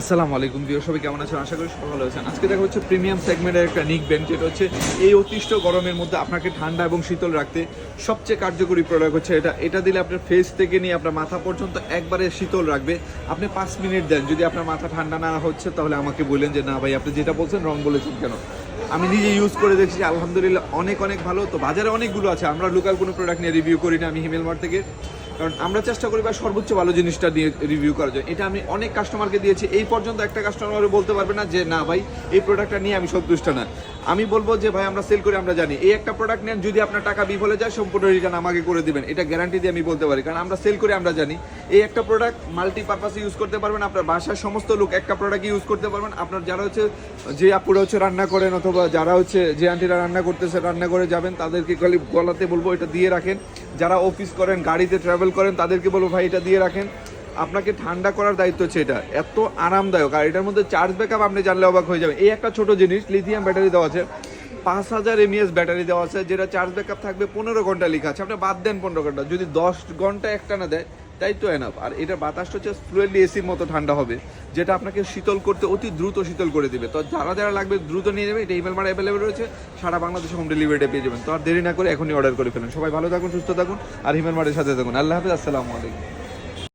আসসালামু আলাইকুম প্রিয় সবাই কেমন আছেন? আশা করি সবাই ভালো আছেন। আজকে দেখা হচ্ছে প্রিমিয়াম সেগমেন্টের একটা নিক ব্যান্ড যেটা হচ্ছে এই অতিষ্ঠ গরমের মধ্যে আপনাকে ঠান্ডা এবং শীতল রাখতে সবচেয়ে কার্যকরী প্রোডাক্ট হচ্ছে এটা। এটা দিলে আপনার ফেস থেকে নিয়ে আপনার মাথা পর্যন্ত একবারে শীতল রাখবে। আপনি পাঁচ মিনিট দেন, যদি আপনার মাথা ঠান্ডা না হচ্ছে তাহলে আমাকে বললেন যে, না ভাই, আপনি যেটা বলছেন রং বলেছেন কেন? আমি নিজে ইউজ করে দেখছি, আলহামদুলিল্লাহ অনেক অনেক ভালো। তো বাজারে অনেকগুলো আছে, আমরা লোকাল কোনো প্রোডাক্ট নিয়ে রিভিউ করি না, আমি হিমেল মার্ট থেকে। কারণ আমরা চেষ্টা করি বা সর্বোচ্চ ভালো জিনিসটা দিয়ে রিভিউ করার জন্য। এটা আমি অনেক কাস্টমারকে দিয়েছি। এই পর্যন্ত একটা কাস্টমার বলতে পারবে না যে, না ভাই, এই প্রোডাক্টটা নিয়ে আমি সন্তুষ্ট না। আমি বলব যে, ভাই, আমরা সেল করি, আমরা জানি। এই একটা প্রোডাক্ট নেন, যদি আপনার টাকা বিফলে যায়, সম্পূর্ণ রিটার্ন আমাকে করে দিবেন। এটা গ্যারান্টি দিয়ে আমি বলতে পারি। কারণ আমরা সেল করে, আমরা জানি। এই একটা প্রোডাক্ট মাল্টিপারপাসে ইউজ করতে পারবেন, আপনার বাসার সমস্ত লোক একটা প্রোডাক্ট ইউজ করতে পারবেন। আপনার যারা হচ্ছে, যে আপুরা হচ্ছে রান্না করেন অথবা যারা হচ্ছে, যে আন্টিরা রান্না করতেছে, রান্না করে যাবেন, তাদেরকে খালি গলাতে বলব, এটা দিয়ে রাখেন। যারা অফিস করেন, গাড়িতে ট্রাভেল করেন, তাদেরকে বলব, ভাই, এটা দিয়ে রাখেন। আপনাকে ঠান্ডা করার দায়িত্ব হচ্ছে এটা। এত আরামদায়ক। আর এটার মধ্যে চার্জ ব্যাকআপ আপনি জানলে অবাক হয়ে যাবে এই একটা ছোট জিনিস লিথিয়াম ব্যাটারি দেওয়া আছে। পাঁচ হাজার এমএস ব্যাটারি দেওয়া আছে, যেটা চার্জ ব্যাকআপ থাকবে পনেরো ঘণ্টা লেখা আছে। আপনি বাদ দেন পনেরো ঘণ্টা। যদি দশ ঘণ্টা একটা না দেয় তাই তো এনাফ আর এটা বাতাসটা হচ্ছে ফ্লুয়েন্টলি এসির মতো ঠান্ডা হবে, যেটা আপনাকে শীতল করতে অতি দ্রুত শীতল করে দেবে। তো যারা যারা লাগবে দ্রুত নিয়ে যাবে এটা ইমেল মারা অ্যাভেলেবেল রয়েছে। সারা বাংলাদেশে হোম ডেলিভারিটা পেয়ে যাবেন। তো আর দেরি না করে এখনই অর্ডার করে ফেলেন। সবাই ভালো থাকুন, সুস্থ থাকুন, আর হিমেল মারের সাথে থাকুন। আল্লাহ হাফিজ, আসসালামু আলাইকুম।